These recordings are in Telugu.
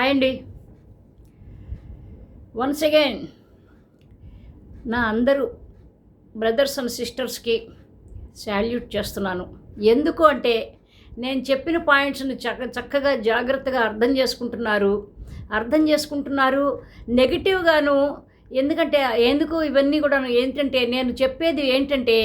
హాయ్ అండి వన్స్ అగైన్ నా అందరూ బ్రదర్స్ అండ్ సిస్టర్స్కి శాల్యూట్ చేస్తున్నాను. ఎందుకు అంటే నేను చెప్పిన పాయింట్స్ని చక్క చక్కగా జాగ్రత్తగా అర్థం చేసుకుంటున్నారు. అర్థం చేసుకుంటున్నారు నెగిటివ్గాను ఎందుకంటే ఎందుకు ఇవన్నీ కూడా ఏంటంటే నేను చెప్పేది ఏంటంటే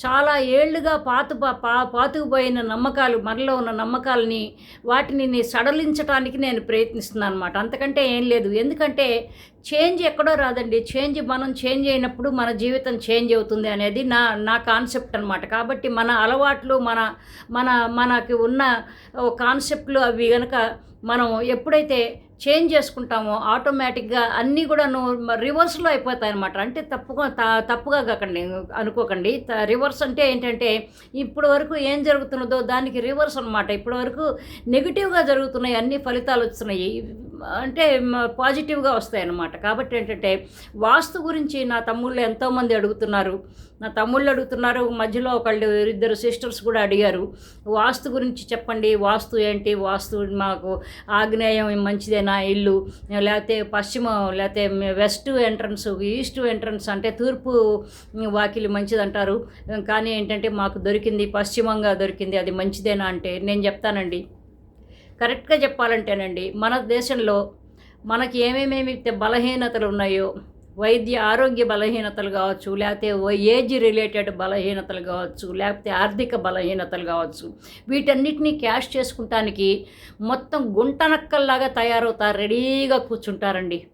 చాలా ఏళ్ళుగా పాతు పా పాతుకుపోయిన నమ్మకాలు మనలో ఉన్న నమ్మకాలని వాటిని సడలించడానికి నేను ప్రయత్నిస్తున్నాను అనమాట అంతకంటే ఏం లేదు. ఎందుకంటే చేంజ్ ఎక్కడో రాదండి. చేంజ్ మనం చేంజ్ అయినప్పుడు మన జీవితం చేంజ్ అవుతుంది అనేది నా నా కాన్సెప్ట్ అనమాట కాబట్టి మన అలవాట్లు మన మన మనకి ఉన్న ఓ కాన్సెప్ట్లు అవి కనుక మనం ఎప్పుడైతే చేంజ్ చేసుకుంటామో ఆటోమేటిక్గా అన్నీ కూడా రివర్స్లో అయిపోతాయి అనమాట అంటే తప్పుగా తప్పుగా కాకండి అనుకోకండి. రివర్స్ అంటే ఏంటంటే ఇప్పుడు వరకు ఏం జరుగుతున్నదో దానికి రివర్స్ అనమాట ఇప్పటి వరకు నెగిటివ్గా జరుగుతున్నాయి అన్ని ఫలితాలు వస్తున్నాయి అంటే పాజిటివ్గా వస్తాయన్నమాట. కాబట్టి ఏంటంటే వాస్తు గురించి నా తమ్ముళ్ళు ఎంతోమంది అడుగుతున్నారు. నా తమ్ముళ్ళు అడుగుతున్నారు. మధ్యలో ఒకళ్ళు ఇద్దరు సిస్టర్స్ కూడా అడిగారు. వాస్తు గురించి చెప్పండి. వాస్తు ఏంటి? వాస్తు మాకు ఆగ్నేయం మంచిదేనా? ఇల్లు లేకపోతే పశ్చిమ లేకపోతే వెస్ట్ ఎంట్రన్స్ ఈస్ట్ ఎంట్రన్స్ అంటే తూర్పు వాకిలి మంచిదంటారు. కానీ ఏంటంటే మాకు దొరికింది పశ్చిమంగా దొరికింది. అది మంచిదేనా అంటే నేను చెప్తానండి. కరెక్ట్గా చెప్పాలంటేనండి మన దేశంలో మనకి ఏమేమేమి బలహీనతలు ఉన్నాయో వైద్య ఆరోగ్య బలహీనతలు కావచ్చు లేకపోతే ఏజ్ రిలేటెడ్ బలహీనతలు కావచ్చు లేకపోతే ఆర్థిక బలహీనతలు కావచ్చు వీటన్నిటిని క్యాష్ చేసుకుంటానికి మొత్తం గుంటనక్కల్లాగా తయారవుతారు రెడీగా కూర్చుంటారండి.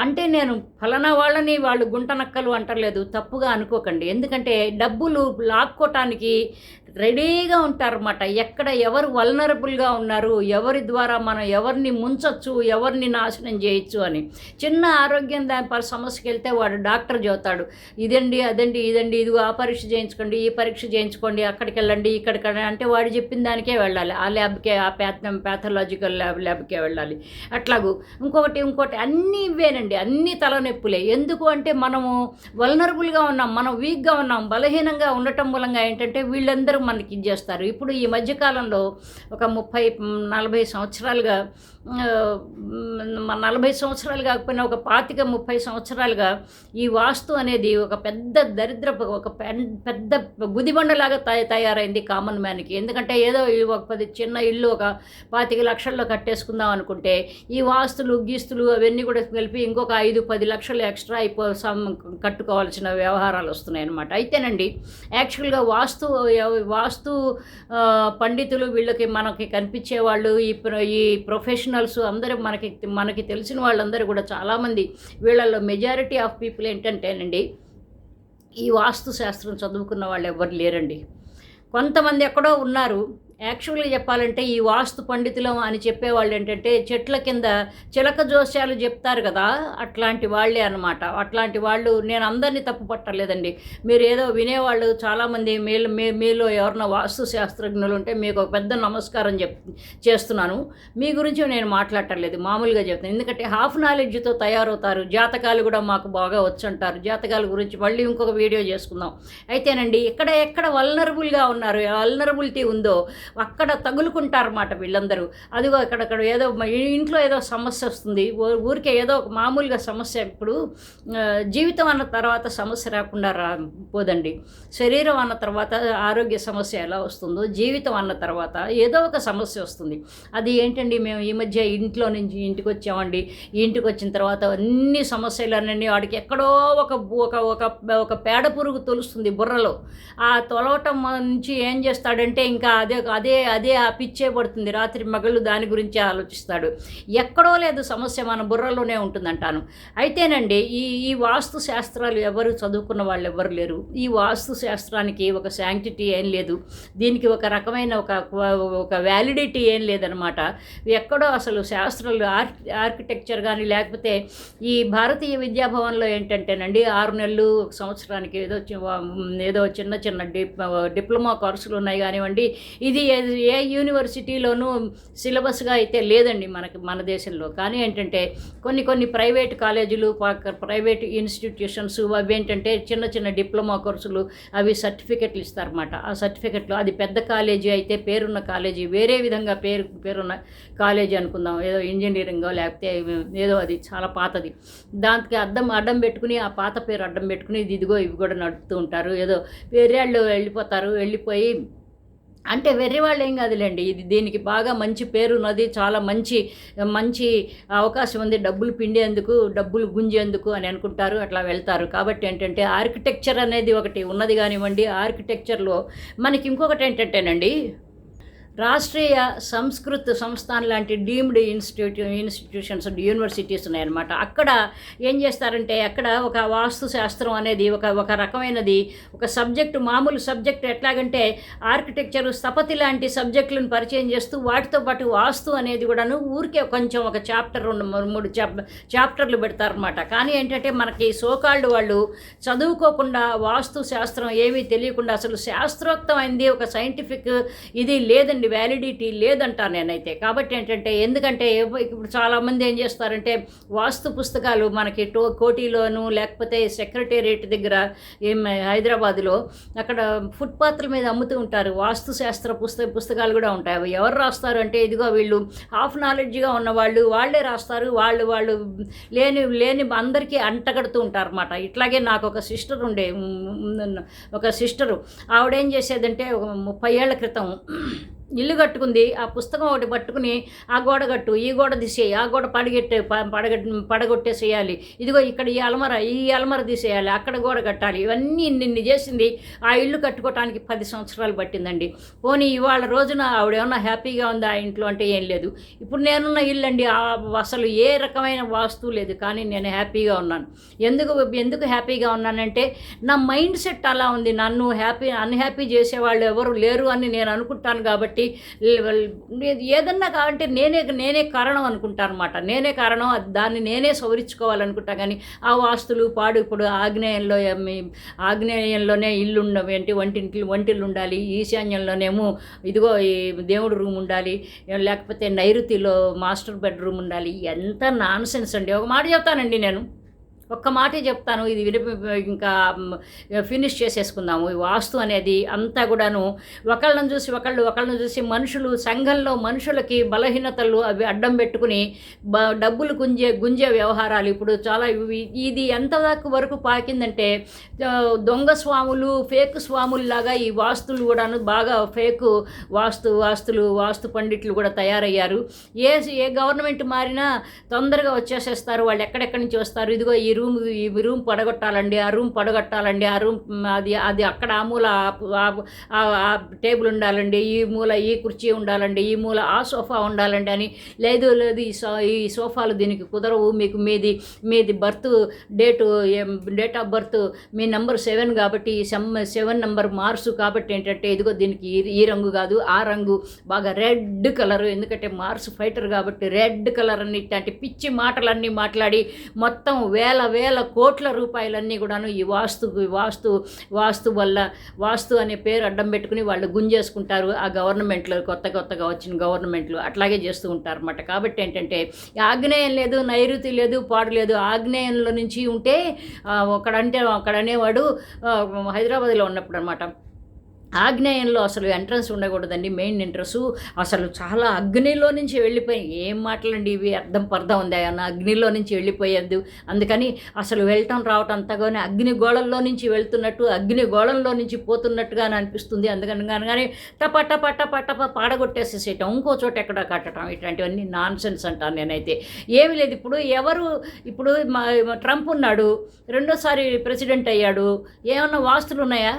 అంటే నేను ఫలానా వాళ్ళని వాళ్ళు గుంటనక్కలు అంటలేదు తప్పుగా అనుకోకండి. ఎందుకంటే డబ్బులు లాక్కోటానికి రెడీగా ఉంటారన్నమాట. ఎక్కడ ఎవరు వల్నరబుల్గా ఉన్నారు ఎవరి ద్వారా మనం ఎవరిని ముంచొచ్చు ఎవరిని నాశనం చేయొచ్చు అని. చిన్న ఆరోగ్యం దాని పరి సమస్యకి వెళ్తే వాడు డాక్టర్ చదువుతాడు ఇదండి అదండి ఇదండి ఇదిగో ఆ పరీక్ష చేయించుకోండి ఈ పరీక్ష చేయించుకోండి అక్కడికి వెళ్ళండి ఇక్కడికి వెళ్ళండి అంటే వాడు చెప్పిన దానికే వెళ్ళాలి. ఆ ల్యాబ్కే ఆ ప్యాథ ప్యాథలాజికల్ ల్యాబ్ ల్యాబ్కే వెళ్ళాలి. అట్లాగూ ఇంకొకటి ఇంకోటి అన్నీ నొప్పులేనండి అన్ని తలనొప్పులే. ఎందుకు అంటే మనము వల్నరబుల్గా ఉన్నాం మనం వీక్గా ఉన్నాం బలహీనంగా ఉండటం మూలంగా ఏంటంటే వీళ్ళందరూ మనకి ఇది చేస్తారు. ఇప్పుడు ఈ మధ్యకాలంలో ఒక ముప్పై నలభై సంవత్సరాలుగా నలభై సంవత్సరాలు కాకపోయినా ఒక పాతిక ముప్పై సంవత్సరాలుగా ఈ వాస్తు అనేది ఒక పెద్ద దరిద్ర ఒక పెన్- పెద్ద గుదిబండలాగా తయ తయారైంది కామన్ మ్యాన్కి. ఎందుకంటే ఏదో ఒక పది చిన్న ఇల్లు ఒక పాతిక లక్షల్లో కట్టేసుకుందాం అనుకుంటే ఈ వాస్తులు గీస్తులు అవన్నీ కూడా కలిపి ఇంకొక ఐదు పది లక్షలు ఎక్స్ట్రా అయిపో సమ్ కట్టుకోవాల్సిన వ్యవహారాలు వస్తున్నాయి అనమాట అయితేనండి యాక్చువల్గా వాస్తు వాస్తు పండితులు వీళ్ళకి మనకి కనిపించే వాళ్ళు ఈ ఈ ప్రొఫెషనల్స్ అందరూ మనకి మనకి తెలిసిన వాళ్ళందరూ కూడా చాలామంది వీళ్ళల్లో మెజారిటీ ఆఫ్ పీపుల్ ఏంటంటేనండి ఈ వాస్తు శాస్త్రం చదువుకున్న వాళ్ళు ఎవరు లేరండి. కొంతమంది ఎక్కడో ఉన్నారు యాక్చువల్గా చెప్పాలంటే ఈ వాస్తు పండితులం అని చెప్పేవాళ్ళు ఏంటంటే చెట్ల కింద చిలక జోస్యాలు చెప్తారు కదా అట్లాంటి వాళ్ళే అనమాట అట్లాంటి వాళ్ళు నేను అందరినీ తప్పు పట్టలేదండి మీరు ఏదో వినేవాళ్ళు చాలామంది మీలో మీ మీలో ఎవరినో వాస్తు శాస్త్రజ్ఞులు ఉంటే మీకు ఒక పెద్ద నమస్కారం చెప్ చేస్తున్నాను. మీ గురించి నేను మాట్లాడటలేదు మామూలుగా చెప్తాను ఎందుకంటే హాఫ్ నాలెడ్జ్తో తయారవుతారు జాతకాలు కూడా మాకు బాగా వచ్చంటారు. జాతకాల గురించి మళ్ళీ ఇంకొక వీడియో చేసుకుందాం. అయితేనండి ఇక్కడ ఎక్కడ వల్నరబుల్గా ఉన్నారు వల్నరబులిటీ ఉందో అక్కడ తగులుకుంటారన్నమాట వీళ్ళందరూ. అదిగో అక్కడక్కడ ఏదో ఇంట్లో ఏదో సమస్య వస్తుంది. ఊరికే ఏదో ఒక మామూలుగా సమస్య ఇప్పుడు జీవితం అన్న తర్వాత సమస్య రాకుండా రా పోదండి. శరీరం అన్న తర్వాత ఆరోగ్య సమస్య ఎలా వస్తుందో జీవితం అన్న తర్వాత ఏదో ఒక సమస్య వస్తుంది. అది ఏంటండి మేము ఈ మధ్య ఇంట్లో నుంచి ఇంటికి వచ్చామండి. ఇంటికి వచ్చిన తర్వాత అన్ని సమస్యలు అన్నీ వాడికి ఎక్కడో ఒక ఒక ఒక ఒక పేడ పురుగు తొలుస్తుంది బుర్రలో. ఆ తొలవటం నుంచి ఏం చేస్తాడంటే ఇంకా అదే అదే అదే ఆ పిచ్చే పడుతుంది. రాత్రి మగళ్ళు దాని గురించి ఆలోచిస్తాడు. ఎక్కడో లేదు సమస్య మన బుర్రలోనే ఉంటుందంటాను. అయితేనండి ఈ ఈ వాస్తు శాస్త్రాలు ఎవరు చదువుకున్న వాళ్ళు ఎవరు లేరు. ఈ వాస్తు శాస్త్రానికి ఒక శాంక్టిటీ ఏం లేదు. దీనికి ఒక రకమైన ఒక ఒక వ్యాలిడిటీ ఏం లేదనమాట. ఎక్కడో అసలు శాస్త్రాలు ఆర్ ఆర్కిటెక్చర్ కానీ లేకపోతే ఈ భారతీయ విద్యాభవన్లో ఏంటంటేనండి ఆరు నెలలు ఒక సంవత్సరానికి ఏదో ఏదో చిన్న చిన్న డిప్ డిప్లొమా కోర్సులు ఉన్నాయి కానివ్వండి. ఇది ఏ- ఏ యూనివర్సిటీలోనూ సిలబస్గా అయితే లేదండి మనకి మన దేశంలో. కానీ ఏంటంటే కొన్ని కొన్ని ప్రైవేట్ కాలేజీలు ప్రైవేట్ ఇన్స్టిట్యూషన్స్ అవి ఏంటంటే చిన్న చిన్న డిప్లొమా కోర్సులు అవి సర్టిఫికెట్లు ఇస్తారన్నమాట. ఆ సర్టిఫికెట్లు అది పెద్ద కాలేజీ అయితే పేరున్న కాలేజీ వేరే విధంగా పేరు పేరున్న కాలేజీ అనుకుందాం. ఏదో ఇంజనీరింగో లేకపోతే ఏదో అది చాలా పాతది. దానికి అర్థం అడ్డం పెట్టుకుని ఆ పాత పేరు అడ్డం పెట్టుకుని ఇది ఇదిగో ఇవి కూడా నడుపుతూ ఉంటారు. ఏదో వేరే వాళ్ళు వెళ్ళిపోతారు వెళ్ళిపోయి అంటే వెర్రి వాళ్ళు ఏం కాదులేండి. ఇది దీనికి బాగా మంచి పేరు ఉన్నది చాలా మంచి మంచి అవకాశం ఉంది. డబ్బులు పిండేందుకు డబ్బులు గుంజేందుకు అని అనుకుంటారు అట్లా వెళ్తారు. కాబట్టి ఏంటంటే ఆర్కిటెక్చర్ అనేది ఒకటి ఉన్నది కానివ్వండి. ఆర్కిటెక్చర్లో మనకి ఇంకొకటి ఏంటంటేనండి రాష్ట్రీయ సంస్కృత సంస్థాన్ లాంటి డీమ్డ్ ఇన్స్టిట్యూట్ ఇన్స్టిట్యూషన్స్ యూనివర్సిటీస్ ఉన్నాయన్నమాట. అక్కడ ఏం చేస్తారంటే అక్కడ ఒక వాస్తు శాస్త్రం అనేది ఒక ఒక రకమైనది ఒక సబ్జెక్టు మామూలు సబ్జెక్ట్ ఎట్లాగంటే ఆర్కిటెక్చర్ స్థపతి లాంటి సబ్జెక్టులను పరిచయం చేస్తూ వాటితో పాటు వాస్తు అనేది కూడాను ఊరికే కొంచెం ఒక చాప్టర్ రెండు మూడు- మూడు చాప్ చాప్టర్లు పెడతారనమాట కానీ ఏంటంటే మనకి సోకాల్డ్ వాళ్ళు చదువుకోకుండా వాస్తు శాస్త్రం ఏమీ తెలియకుండా అసలు శాస్త్రోక్తమైంది ఒక సైంటిఫిక్ ఇది లేదండి. వ్యాలిడిటీ లేదంటా నేనైతే. కాబట్టి ఏంటంటే ఎందుకంటే ఇప్పుడు చాలామంది ఏం చేస్తారంటే వాస్తు పుస్తకాలు మనకి టో కోటిలోను లేకపోతే సెక్రటేరియట్ దగ్గర ఏం అక్కడ ఫుట్పాత్ల మీద అమ్ముతూ ఉంటారు. వాస్తు శాస్త్ర పుస్తక పుస్తకాలు కూడా ఉంటాయి. అవి ఎవరు రాస్తారు అంటే ఇదిగో వీళ్ళు హాఫ్ నాలెడ్జ్గా ఉన్నవాళ్ళు వాళ్ళే రాస్తారు. వాళ్ళు వాళ్ళు లేని లేని అందరికీ అంటగడుతూ ఉంటారు అనమాట ఇట్లాగే నాకు ఒక సిస్టర్ ఉండే ఒక సిస్టరు ఆవిడేం చేసేదంటే ఒక ముప్పై ఏళ్ళ క్రితం ఇల్లు కట్టుకుంది ఆ పుస్తకం ఒకటి పట్టుకుని ఆ గోడ కట్టు ఈ గోడ తీసేయి ఆ గోడ పడగెట్టే ప- పడగ పడగొట్టేసేయాలి. ఇదిగో ఇక్కడ ఈ అలమర ఈ అలమర తీసేయాలి అక్కడ గోడ కట్టాలి. ఇవన్నీ నిన్ను చేసింది ఆ ఇల్లు కట్టుకోవటానికి పది సంవత్సరాలు పట్టిందండి. పోనీ ఇవాళ రోజున ఆవిడ ఏమన్నా హ్యాపీగా ఉందా ఆ ఇంట్లో అంటే ఏం లేదు. ఇప్పుడు నేనున్న ఇల్లు అండి ఆ అసలు ఏ రకమైన వాస్తువు లేదు కానీ నేను హ్యాపీగా ఉన్నాను. ఎందుకు ఎందుకు హ్యాపీగా ఉన్నానంటే నా మైండ్ సెట్ అలా ఉంది. నన్ను హ్యాపీ అన్హ్యాపీ చేసేవాళ్ళు ఎవరు లేరు అని నేను అనుకుంటాను కాబట్టి కాబట్టి ఏదన్నా కావాలంటే నేనే నేనే కారణం అనుకుంటాను అనమాట నేనే కారణం దాన్ని నేనే సవరించుకోవాలనుకుంటా కానీ ఆ వాస్తులు పాడు ఇప్పుడు ఆగ్నేయంలో ఆగ్నేయంలోనే ఇల్లు ఏంటి? వంటింటి వంటిల్లు ఉండాలి ఈశాన్యంలోనేమో ఇదిగో ఈ దేవుడు రూమ్ ఉండాలి లేకపోతే నైరుతిలో మాస్టర్ బెడ్రూమ్ ఉండాలి ఎంత నాన్సెన్స్ అండి. ఒక మాట చెప్తానండి నేను. ఒక్క మాటే చెప్తాను ఇది విని ఇంకా ఫినిష్ చేసేసుకుందాము. ఈ వాస్తు అనేది అంతా కూడాను ఒకళ్ళని చూసి ఒకళ్ళు ఒకళ్ళని చూసి మనుషులు సంఘంలో మనుషులకి బలహీనతలు అవి అడ్డం పెట్టుకుని బ డబ్బులు గుంజే గుంజే వ్యవహారాలు. ఇప్పుడు చాలా ఇది ఎంతవరకు వరకు పాకిందంటే దొంగ స్వాములు ఫేక్ స్వాముల్లాగా ఈ వాస్తులు కూడాను బాగా ఫేక్ వాస్తు వాస్తులు వాస్తు పండిట్లు కూడా తయారయ్యారు. ఏ ఏ గవర్నమెంట్ మారినా తొందరగా వచ్చేసేస్తారు వాళ్ళు ఎక్కడెక్కడి నుంచి వస్తారు? ఇదిగో ఈ రూమ్ ఈ రూమ్ పడగొట్టాలండి ఆ రూమ్ పడగొట్టాలండి ఆ రూమ్ అది అది అక్కడ ఆ మూల టేబుల్ ఉండాలండి ఈ మూల ఈ కుర్చీ ఉండాలండి ఈ మూల ఆ సోఫా ఉండాలండి అని. లేదు లేదు ఈ సో ఈ సోఫాలు దీనికి కుదరవు. మీకు మీది మీది birth date date of birth me number seven కాబట్టి సెమ్ సెవెన్ నెంబర్ మార్సు కాబట్టి ఏంటంటే ఇదిగో దీనికి ఈ- ఈ రంగు కాదు ఆ రంగు బాగా రెడ్ కలర్. ఎందుకంటే మార్స్ ఫైటర్ కాబట్టి రెడ్ కలర్ అని ఇట్లాంటి పిచ్చి మాటలన్నీ మాట్లాడి మొత్తం వేల వేల కోట్ల రూపాయలన్నీ కూడాను ఈ వాస్తు వాస్తు వాస్తు వల్ల వాస్తు అనే పేరు అడ్డం పెట్టుకుని వాళ్ళు గుంజేసుకుంటారు ఆ గవర్నమెంట్లు కొత్త కొత్తగా వచ్చిన గవర్నమెంట్లు. అట్లాగే చేస్తూ ఉంటారు అన్నమాట కాబట్టి ఏంటంటే ఆగ్నేయం లేదు నైరుతి లేదు పాడు లేదు. ఆగ్నేయంలో నుంచి ఉంటే ఒకడంటే ఒకడనేవాడు ఆ, హైదరాబాద్లో ఉన్నప్పుడు అనమాట ఆగ్నేయంలో అసలు ఎంట్రన్స్ ఉండకూడదండి మెయిన్ ఎంట్రన్స్ అసలు చాలా అగ్నిలో నుంచి వెళ్ళిపోయి ఏం మాటలండి ఇవి? అర్థం పర్థం ఉంది? అన్న అగ్నిలో నుంచి వెళ్ళిపోయేది అందుకని అసలు వెళ్ళటం రావటం అంతగానే అగ్ని గోళంలో నుంచి వెళ్తున్నట్టు అగ్ని గోళంలో నుంచి పోతున్నట్టుగా అనిపిస్తుంది. అందుకని కానీ టప టప టప టప పాడగొట్టేసేసేయటం ఇంకో చోట ఎక్కడ కట్టడం ఇట్లాంటివన్నీ నాన్ సెన్స్ అంటాను నేనైతే. ఏమి లేదు. ఇప్పుడు ఎవరు ఇప్పుడు మా ట్రంప్ ఉన్నాడు రెండోసారి ప్రెసిడెంట్ అయ్యాడు ఏమన్నా వాస్తులు ఉన్నాయా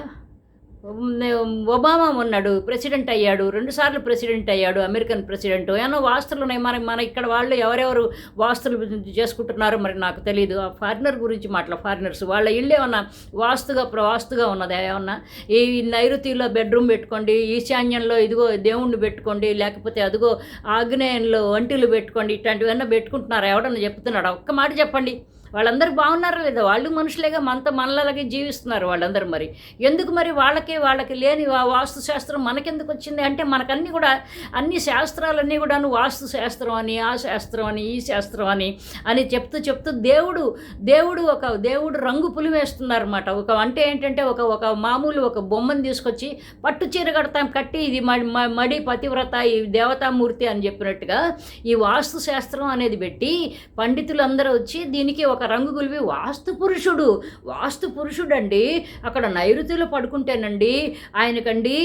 ఒబామా ఉన్నాడు ప్రెసిడెంట్ అయ్యాడు రెండుసార్లు ప్రెసిడెంట్ అయ్యాడు అమెరికన్ ప్రెసిడెంట్. ఏమో వాస్తులు ఉన్నాయి? మన మన ఇక్కడ వాళ్ళు ఎవరెవరు వాస్తులు చేసుకుంటున్నారో మరి నాకు తెలియదు ఆ ఫారినర్ గురించి మాట్లా ఫారినర్స్. వాళ్ళ ఇల్లు ఏమన్నా వాస్తుగా వాస్తుగా ఉన్నదా ఏమన్నా? ఈ నైరుతిలో బెడ్రూమ్ పెట్టుకోండి ఈశాన్యంలో ఇదిగో దేవుణ్ణి పెట్టుకోండి లేకపోతే అదిగో ఆగ్నేయంలో వంటిలు పెట్టుకోండి ఇట్లాంటివన్నీ పెట్టుకుంటున్నారా? ఎవడన్నా చెప్తున్నాడా? ఒక్క మాట చెప్పండి. వాళ్ళందరూ బాగున్నారా లేదా వాళ్ళు మనుషులేగా మనతో మనలాగే జీవిస్తున్నారు వాళ్ళందరూ మరి. ఎందుకు మరి వాళ్ళకి వాళ్ళకి లేని ఆ వాస్తు శాస్త్రం మనకెందుకు వచ్చింది? అంటే మనకన్నీ కూడా అన్ని శాస్త్రాలన్నీ కూడాను వాస్తు శాస్త్రం అని ఆ శాస్త్రం అని ఈ శాస్త్రం అని అని చెప్తూ చెప్తూ దేవుడు దేవుడు ఒక దేవుడు రంగు పులిమేస్తున్నారన్నమాట ఒక అంటే ఏంటంటే ఒక ఒక మామూలు ఒక బొమ్మను తీసుకొచ్చి పట్టు చీర కడతాం కట్టి ఇది మ- మ- మడి పతివ్రత ఈ దేవతామూర్తి అని చెప్పినట్టుగా ఈ వాస్తు శాస్త్రం అనేది పెట్టి పండితులందరూ వచ్చి దీనికి ఒక ఒక రంగు గులివి వాస్తు పురుషుడు. వాస్తు పురుషుడు అండి అక్కడ నైరుతిలో పడుకుంటేనండి ఆయనకండి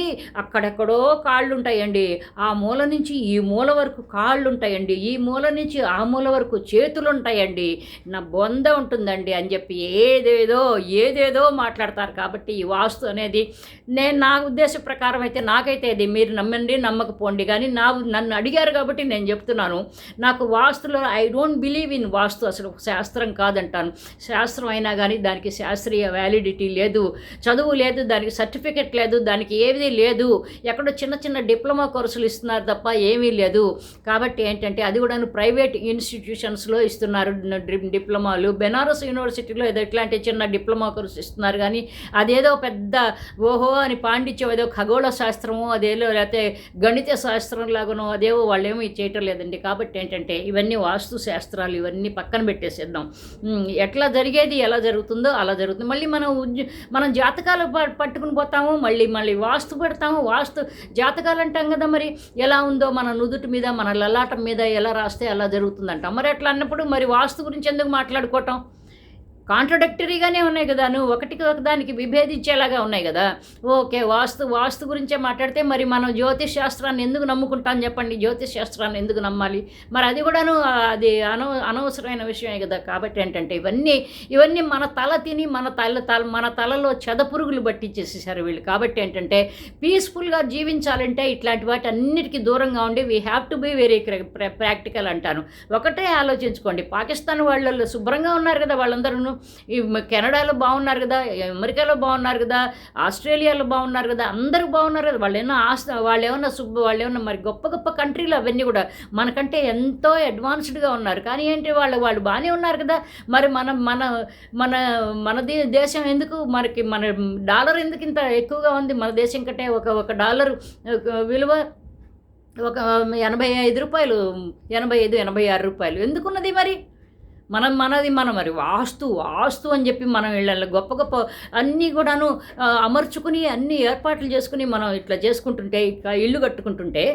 అక్కడెక్కడో కాళ్ళు ఉంటాయండి ఆ మూల నుంచి ఈ మూల వరకు కాళ్ళు ఉంటాయండి ఈ మూల నుంచి ఆ మూల వరకు చేతులు ఉంటాయండి నా బొంద ఉంటుందండి అని చెప్పి ఏదేదో ఏదేదో మాట్లాడతారు కాబట్టి ఈ వాస్తు అనేది నేను నా ఉద్దేశ ప్రకారం అయితే నాకైతే అది మీరు నమ్మండి నమ్మకపోండి. కానీ నా నన్ను అడిగారు కాబట్టి నేను చెప్తున్నాను. నాకు వాస్తులో I don't believe in vastu అసలు శాస్త్రం కాదంటాను. శాస్త్రం అయినా కానీ దానికి శాస్త్రీయ వ్యాలిడిటీ లేదు. చదువు లేదు దానికి సర్టిఫికెట్ లేదు దానికి ఏది లేదు. ఎక్కడో చిన్న చిన్న డిప్లొమా కోర్సులు ఇస్తున్నారు తప్ప ఏమీ లేదు. కాబట్టి ఏంటంటే అది కూడా ప్రైవేట్ ఇన్స్టిట్యూషన్స్లో ఇస్తున్నారు. డిప్లొమాలు. బెనారస్ యూనివర్సిటీలో ఏదో ఇట్లాంటి చిన్న డిప్లొమా కోర్సు ఇస్తున్నారు కానీ అదేదో పెద్ద ఓహో అని పాండిత్యం ఏదో ఖగోళ శాస్త్రము అదేదో లేకపోతే గణిత శాస్త్రం లాగానో అదేవో వాళ్ళు ఏమీ చేయటం లేదండి. కాబట్టి ఏంటంటే ఇవన్నీ వాస్తు శాస్త్రాలు ఇవన్నీ పక్కన పెట్టేసేద్దాం. ఎట్లా జరిగేది ఎలా జరుగుతుందో అలా జరుగుతుంది. మళ్ళీ మనం మనం జాతకాలు ప- పట్టుకుని పోతాము మళ్ళీ మళ్ళీ వాస్తు పెడతాము. వాస్తు జాతకాలు అంటాం కదా మరి. ఎలా ఉందో మన నుదుటి మీద మన లలాటం మీద ఎలా రాస్తే అలా జరుగుతుందంటాం. మరి అట్లా అన్నప్పుడు మరి వాస్తు గురించి ఎందుకు మాట్లాడుకోవటం? కాంట్రడక్టరీగానే ఉన్నాయి కదా నువ్వు ఒకటికి ఒకదానికి విభేదించేలాగా ఉన్నాయి కదా. ఓకే వాస్తు వాస్తు గురించే మాట్లాడితే మరి మనం జ్యోతిష్ శాస్త్రాన్ని ఎందుకు నమ్ముకుంటాం చెప్పండి? జ్యోతిష్ శాస్త్రాన్ని ఎందుకు నమ్మాలి? మరి అది కూడాను అది అనవ అనవసరమైన విషయమే కదా. కాబట్టి ఏంటంటే ఇవన్నీ ఇవన్నీ మన తల తిని మన తల తల మన తలలో చెదపురుగులు పట్టించేసేసారు వీళ్ళు. కాబట్టి ఏంటంటే పీస్ఫుల్గా జీవించాలంటే ఇట్లాంటి వాటి అన్నిటికీ దూరంగా ఉండి we have to be very practical అంటాను. ఒకటే ఆలోచించుకోండి. పాకిస్తాన్ వాళ్ళల్లో శుభ్రంగా ఉన్నారు కదా వాళ్ళందరూ కెనడాలో బాగున్నారు కదా అమెరికాలో బాగున్నారు కదా ఆస్ట్రేలియాలో బాగున్నారు కదా అందరూ బాగున్నారు కదా. వాళ్ళు ఏమన్నా ఆస్ వాళ్ళు ఏమన్నా శుభ్ర వాళ్ళు ఏమన్నా మరి గొప్ప గొప్ప కంట్రీలు అవన్నీ కూడా మనకంటే ఎంతో అడ్వాన్స్డ్గా ఉన్నారు. కానీ ఏంటి వాళ్ళు వాళ్ళు బాగానే ఉన్నారు కదా. మరి మన మన మన మన దే- దేశం ఎందుకు మనకి మన డాలర్ ఎందుకు ఇంత ఎక్కువగా ఉంది? మన దేశం కంటే ఒక ఒక డాలర్ విలువ ఒక ఎనభై ఐదు రూపాయలు ఎనభై ఐదు ఎనభై ఆరు రూపాయలు. ఎందుకున్నది మరి? మనం మనది మనం మరి వాస్తు వాస్తు అని చెప్పి మనం వీళ్ళ గొప్ప గొప్ప అన్నీ కూడాను అమర్చుకుని అన్ని ఏర్పాట్లు చేసుకుని మనం ఇట్లా చేసుకుంటుంటే ఇల్లు కట్టుకుంటుంటే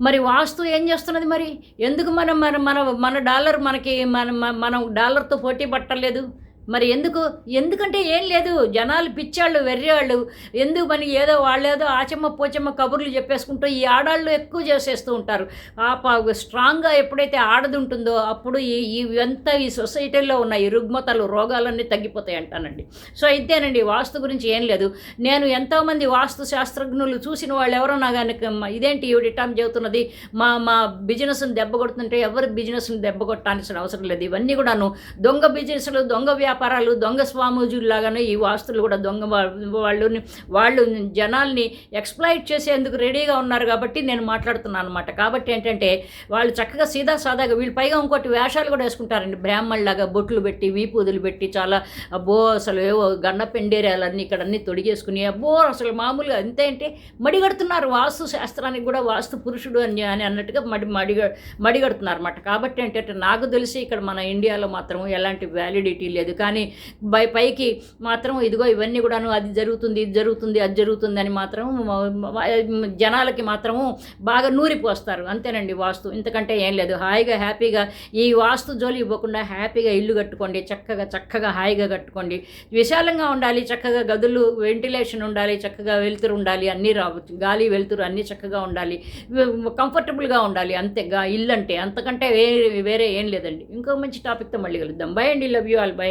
మరి వాస్తు ఏం చేస్తున్నది మరి? ఎందుకు మనం మన మన మన డాలర్ మనకి మన- మనం డాలర్తో పోటీ పట్టలేదు? మరి ఎందుకు? ఎందుకంటే ఏం లేదు. జనాలు పిచ్చాళ్ళు వెర్రేవాళ్ళు ఎందుకు పని ఏదో వాళ్ళేదో ఆచమ్మ పోచమ్మ కబుర్లు చెప్పేసుకుంటూ ఈ ఆడాళ్ళు ఎక్కువ చేసేస్తూ ఉంటారు. ఆ స్ట్రాంగ్గా ఎప్పుడైతే ఆడది ఉంటుందో అప్పుడు ఈ ఇవంతా ఈ సొసైటీలో ఉన్న ఈ రుగ్మతలు రోగాలన్నీ తగ్గిపోతాయి అంటానండి. సో ఇంతేనండి. వాస్తు గురించి ఏం లేదు. నేను ఎంతోమంది వాస్తు శాస్త్రజ్ఞులు చూసిన వాళ్ళు ఎవరో నా కనుక ఇదేంటి ఈవిడిటాం చెబుతున్నది? మా మా బిజినెస్ని దెబ్బ కొడుతుంటే ఎవరి బిజినెస్ని దెబ్బ కొట్టాల్సిన అవసరం లేదు. ఇవన్నీ కూడాను దొంగ బిజినెస్లు దొంగ వ్యాపారాలు దొంగ స్వామూజుల్లాగానే ఈ వాస్తులు కూడా దొంగ వా- వాళ్ళు వాళ్ళు జనాల్ని ఎక్స్ప్లాయిట్ చేసేందుకు రెడీగా ఉన్నారు కాబట్టి నేను మాట్లాడుతున్నాను అనమాట కాబట్టి ఏంటంటే వాళ్ళు చక్కగా సీదా సాదాగా వీళ్ళు పైగా ఇంకోటి వేషాలు కూడా వేసుకుంటారండి. బ్రాహ్మణులాగా బొట్లు పెట్టి వీపూదులు పెట్టి చాలా అబ్బో అసలు ఏవో గన్న పెండేరాలన్నీ ఇక్కడ అన్నీ తొడిగేసుకుని అబ్బో అసలు మామూలుగా అంతే అంటే మడిగడుతున్నారు. వాస్తు శాస్త్రానికి కూడా వాస్తు పురుషుడు అని అని అన్నట్టుగా మడి మడిగ మడిగడుతున్నారు అనమాట కాబట్టి ఏంటంటే నాకు తెలిసి ఇక్కడ మన ఇండియాలో మాత్రం ఎలాంటి వ్యాలిడిటీ లేదు. కానీ బై పైకి మాత్రం ఇదిగో ఇవన్నీ కూడాను అది జరుగుతుంది ఇది జరుగుతుంది అది జరుగుతుంది అని మాత్రం జనాలకి మాత్రము బాగా నూరిపోస్తారు. అంతేనండి వాస్తు. ఇంతకంటే ఏం లేదు. హాయిగా హ్యాపీగా ఈ వాస్తు జోలి ఇవ్వకుండా హ్యాపీగా ఇల్లు కట్టుకోండి చక్కగా చక్కగా హాయిగా కట్టుకోండి. విశాలంగా ఉండాలి చక్కగా గదులు వెంటిలేషన్ ఉండాలి చక్కగా వెలుతురు ఉండాలి అన్నీ రావచ్చు. గాలి వెలుతురు అన్నీ చక్కగా ఉండాలి. కంఫర్టబుల్గా ఉండాలి. అంతే. గా ఇల్లు అంటే అంతకంటే వేరే వేరే ఏం లేదండి. ఇంకో మంచి టాపిక్తో మళ్ళీ కలుద్దాం. బై అండి. Love you all. బై.